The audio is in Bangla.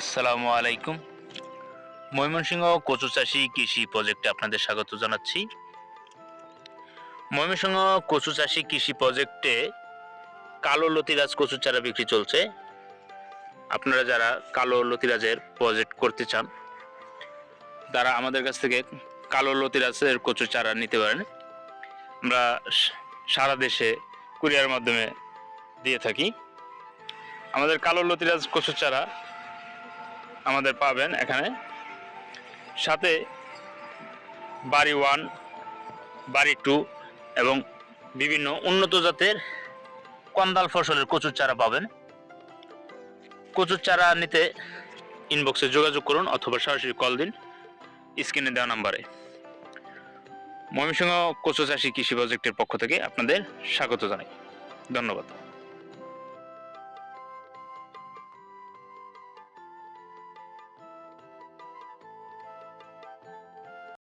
আসসালামু আলাইকুম। ময়মনসিংহ কচু চাষি কৃষি প্রজেক্টে আপনাদের স্বাগত জানাচ্ছি। ময়মনসিংহ কচু চাষি কৃষি প্রজেক্টে কালো লতিরাজ কচু চারা বিক্রি চলছে। আপনারা যারা কালো লতিরাজের প্রজেক্ট করতে চান, তারা আমাদের কাছ থেকে কালো লতিরাজের কচু চারা নিতে পারেন। আমরা সারা দেশে কুরিয়ার মাধ্যমে দিয়ে থাকি। আমাদের কালো লতিরাজ কচু চারা আমাদের পাবেন এখানে। সাথে বাড়ি ওয়ান, বাড়ি টু এবং বিভিন্ন উন্নত জাতের কন্দাল ফসলের কচুর চারা পাবেন। কচুর চারা নিতে ইনবক্সে যোগাযোগ করুন অথবা সরাসরি কল দিন স্ক্রিনে দেওয়া নাম্বারে। ময়মনসিংহ কচু চাষি কৃষি প্রজেক্টের পক্ষ থেকে আপনাদের স্বাগত জানাই। ধন্যবাদ।